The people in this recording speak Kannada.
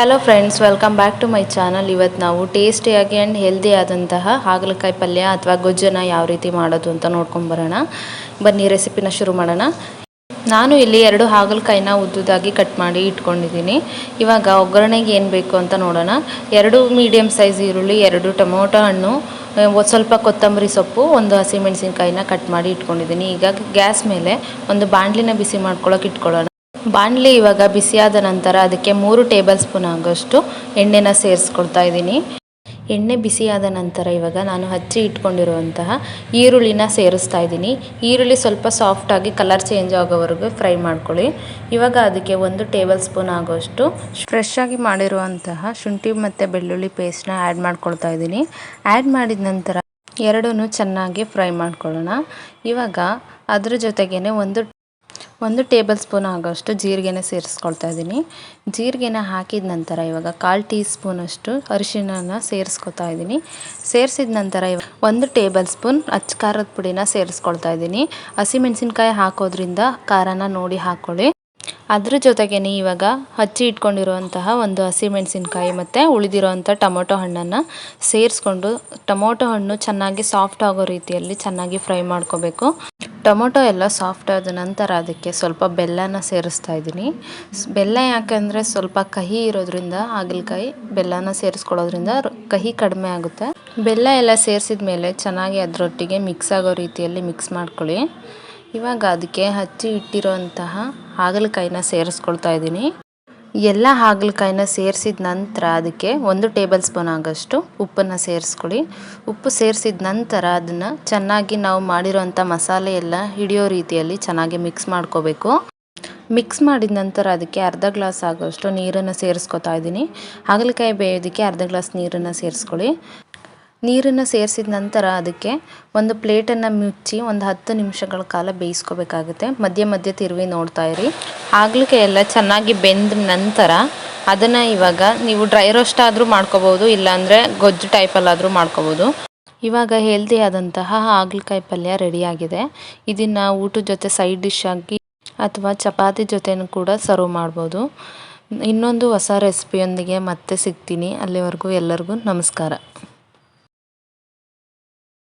Hello friends welcome back to my channel ಇವತ್ತು ನಾವು ಟೇಸ್ಟಿಯಾಗಿ ಆ್ಯಂಡ್ ಹೆಲ್ದಿ ಆದಂತಹ ಹಾಗಲಕಾಯಿ ಪಲ್ಯ ಅಥವಾ ಗೊಜ್ಜನ ಯಾವ ರೀತಿ ಮಾಡೋದು ಅಂತ ನೋಡ್ಕೊಂಬರೋಣ ಬನ್ನಿ ರೆಸಿಪಿನ ಶುರು ಮಾಡೋಣ. ನಾನು ಇಲ್ಲಿ ಎರಡು ಹಾಗಲಕಾಯಿನ ಉದ್ದುದಾಗಿ ಕಟ್ ಮಾಡಿ ಇಟ್ಕೊಂಡಿದ್ದೀನಿ. ಇವಾಗ ಒಗ್ಗರಣೆಗೆ ಏನು ಬೇಕು ಅಂತ ನೋಡೋಣ. ಎರಡು ಮೀಡಿಯಂ ಸೈಜ್ ಈರುಳ್ಳಿ, ಎರಡು ಟೊಮೊಟೊ ಹಣ್ಣು ಸ್ವಲ್ಪ ಕೊತ್ತಂಬರಿ ಸೊಪ್ಪು, ಒಂದು ಹಸಿಮೆಣಸಿನ್ಕಾಯಿನ ಕಟ್ ಮಾಡಿ ಇಟ್ಕೊಂಡಿದ್ದೀನಿ. ಈಗ ಗ್ಯಾಸ್ ಮೇಲೆ ಒಂದು ಬಾಣಲಿನ ಬಿಸಿ ಮಾಡ್ಕೊಳ್ಳೋಕೆ ಇಟ್ಕೊಳ್ಳೋಣ. ಬಾಣಲಿ ಇವಾಗ ಬಿಸಿಯಾದ ನಂತರ ಅದಕ್ಕೆ ಮೂರು ಟೇಬಲ್ ಸ್ಪೂನ್ ಆಗೋಷ್ಟು ಎಣ್ಣೆನ ಸೇರಿಸ್ಕೊಳ್ತಾ ಇದ್ದೀನಿ. ಎಣ್ಣೆ ಬಿಸಿಯಾದ ನಂತರ ಇವಾಗ ನಾನು ಹಚ್ಚಿ ಇಟ್ಕೊಂಡಿರುವಂತಹ ಈರುಳ್ಳಿನ ಸೇರಿಸ್ತಾ ಇದ್ದೀನಿ. ಈರುಳ್ಳಿ ಸ್ವಲ್ಪ ಸಾಫ್ಟಾಗಿ ಕಲರ್ ಚೇಂಜ್ ಆಗೋವರೆಗೂ ಫ್ರೈ ಮಾಡ್ಕೊಳ್ಳಿ. ಇವಾಗ ಅದಕ್ಕೆ ಒಂದು ಟೇಬಲ್ ಸ್ಪೂನ್ ಆಗೋಷ್ಟು ಫ್ರೆಶ್ ಆಗಿ ಮಾಡಿರುವಂತಹ ಶುಂಠಿ ಮತ್ತು ಬೆಳ್ಳುಳ್ಳಿ ಪೇಸ್ಟ್ನ ಆ್ಯಡ್ ಮಾಡ್ಕೊಳ್ತಾ ಇದ್ದೀನಿ. ಆ್ಯಡ್ ಮಾಡಿದ ನಂತರ ಎರಡನ್ನೂ ಚೆನ್ನಾಗಿ ಫ್ರೈ ಮಾಡ್ಕೊಳ್ಳೋಣ. ಇವಾಗ ಅದ್ರ ಜೊತೆಗೇ ಒಂದು ಒಂದು ಟೇಬಲ್ ಸ್ಪೂನ್ ಆಗೋಷ್ಟು ಜೀರಿಗೆನ ಸೇರಿಸ್ಕೊಳ್ತಾ ಇದ್ದೀನಿ. ಜೀರಿಗೆನ ಹಾಕಿದ ನಂತರ ಇವಾಗ ಕಾಲು ಟೀ ಸ್ಪೂನಷ್ಟು ಅರಿಶಿಣನ ಸೇರಿಸ್ಕೊತಾ ಇದ್ದೀನಿ. ಸೇರಿಸಿದ ನಂತರ ಇವಾಗ ಒಂದು ಟೇಬಲ್ ಸ್ಪೂನ್ ಅಚ್ಚ ಖಾರದ ಪುಡಿನ ಸೇರಿಸ್ಕೊಳ್ತಾ ಇದ್ದೀನಿ. ಹಸಿಮೆಣಸಿನ್ಕಾಯಿ ಹಾಕೋದ್ರಿಂದ ಖಾರನ ನೋಡಿ ಹಾಕ್ಕೊಳ್ಳಿ ಅದ್ರ ಜೊತೆಗೇನೆ ಇವಾಗ ಹಚ್ಚಿ ಇಟ್ಕೊಂಡಿರುವಂತಹ ಒಂದು ಹಸಿಮೆಣಸಿನ್ಕಾಯಿ ಮತ್ತು ಉಳಿದಿರುವಂಥ ಟೊಮೊಟೊ ಹಣ್ಣನ್ನು ಸೇರಿಸ್ಕೊಂಡು ಟೊಮೊಟೊ ಹಣ್ಣು ಚೆನ್ನಾಗಿ ಸಾಫ್ಟ್ ಆಗೋ ರೀತಿಯಲ್ಲಿ ಚೆನ್ನಾಗಿ ಫ್ರೈ ಮಾಡ್ಕೋಬೇಕು. ಟೊಮೊಟೊ ಎಲ್ಲ ಸಾಫ್ಟ್ ಆದ ನಂತರ ಅದಕ್ಕೆ ಸ್ವಲ್ಪ ಬೆಲ್ಲನ ಸೇರಿಸ್ತಾ ಇದ್ದೀನಿ. ಬೆಲ್ಲ ಯಾಕೆಂದರೆ ಸ್ವಲ್ಪ ಕಹಿ ಇರೋದ್ರಿಂದ ಹಾಗಲಕಾಯಿ ಬೆಲ್ಲನ ಸೇರಿಸ್ಕೊಳ್ಳೋದ್ರಿಂದ ಕಹಿ ಕಡಿಮೆ ಆಗುತ್ತೆ. ಬೆಲ್ಲ ಎಲ್ಲ ಸೇರಿಸಿದ ಮೇಲೆ ಚೆನ್ನಾಗಿ ಅದರೊಟ್ಟಿಗೆ ಮಿಕ್ಸ್ ಆಗೋ ರೀತಿಯಲ್ಲಿ ಮಿಕ್ಸ್ ಮಾಡ್ಕೊಳ್ಳಿ. ಇವಾಗ ಅದಕ್ಕೆ ಹಚ್ಚಿ ಇಟ್ಟಿರೋಂತಹ ಹಾಗಲಕಾಯಿನ ಸೇರಿಸ್ಕೊಳ್ತಾ ಇದ್ದೀನಿ. ಎಲ್ಲ ಹಾಗಲಕಾಯಿನ ಸೇರಿಸಿದ ನಂತರ ಅದಕ್ಕೆ ಒಂದು ಟೇಬಲ್ ಸ್ಪೂನ್ ಆಗೋಷ್ಟು ಉಪ್ಪನ್ನು ಸೇರಿಸ್ಕೊಳ್ಳಿ. ಉಪ್ಪು ಸೇರಿಸಿದ ನಂತರ ಅದನ್ನು ಚೆನ್ನಾಗಿ ನಾವು ಮಾಡಿರೋಂಥ ಮಸಾಲೆ ಎಲ್ಲ ಹಿಡಿಯೋ ರೀತಿಯಲ್ಲಿ ಚೆನ್ನಾಗಿ ಮಿಕ್ಸ್ ಮಾಡ್ಕೋಬೇಕು. ಮಿಕ್ಸ್ ಮಾಡಿದ ನಂತರ ಅದಕ್ಕೆ ಅರ್ಧ ಗ್ಲಾಸ್ ಆಗೋಷ್ಟು ನೀರನ್ನು ಸೇರಿಸ್ಕೊತಾ ಇದ್ದೀನಿ. ಹಾಗಲಕಾಯಿ ಬೇಯೋದಕ್ಕೆ ಅರ್ಧ ಗ್ಲಾಸ್ ನೀರನ್ನು ಸೇರಿಸ್ಕೊಳ್ಳಿ. ನೀರನ್ನು ಸೇರಿಸಿದ ನಂತರ ಅದಕ್ಕೆ ಒಂದು ಪ್ಲೇಟನ್ನು ಮುಚ್ಚಿ ಒಂದು ಹತ್ತು ನಿಮಿಷಗಳ ಕಾಲ ಬೇಯಿಸ್ಕೋಬೇಕಾಗುತ್ತೆ. ಮಧ್ಯ ಮಧ್ಯೆ ತಿರುವಿ ನೋಡ್ತಾ ಇರಿ. ಆಗ್ಲಿಕ್ಕೆ ಎಲ್ಲ ಚೆನ್ನಾಗಿ ಬೆಂದ ನಂತರ ಅದನ್ನು ಇವಾಗ ನೀವು ಡ್ರೈ ರೋಸ್ಟ್ ಆದರೂ ಮಾಡ್ಕೋಬೋದು, ಇಲ್ಲಾಂದರೆ ಗೊಜ್ಜು ಟೈಪಲ್ಲಾದರೂ ಮಾಡ್ಕೋಬೋದು. ಇವಾಗ ಹೆಲ್ದಿ ಆದಂತಹ ಹಾಗಲಕಾಯಿ ಪಲ್ಯ ರೆಡಿಯಾಗಿದೆ ಇದನ್ನು ಊಟದ ಜೊತೆ ಸೈಡ್ ಡಿಶ್ ಆಗಿ ಅಥವಾ ಚಪಾತಿ ಜೊತೆನೂ ಕೂಡ ಸರ್ವ್ ಮಾಡ್ಬೋದು. ಇನ್ನೊಂದು ಹೊಸ ರೆಸಿಪಿಯೊಂದಿಗೆ ಮತ್ತೆ ಸಿಗ್ತೀನಿ. ಅಲ್ಲಿವರೆಗೂ ಎಲ್ಲರಿಗೂ ನಮಸ್ಕಾರ.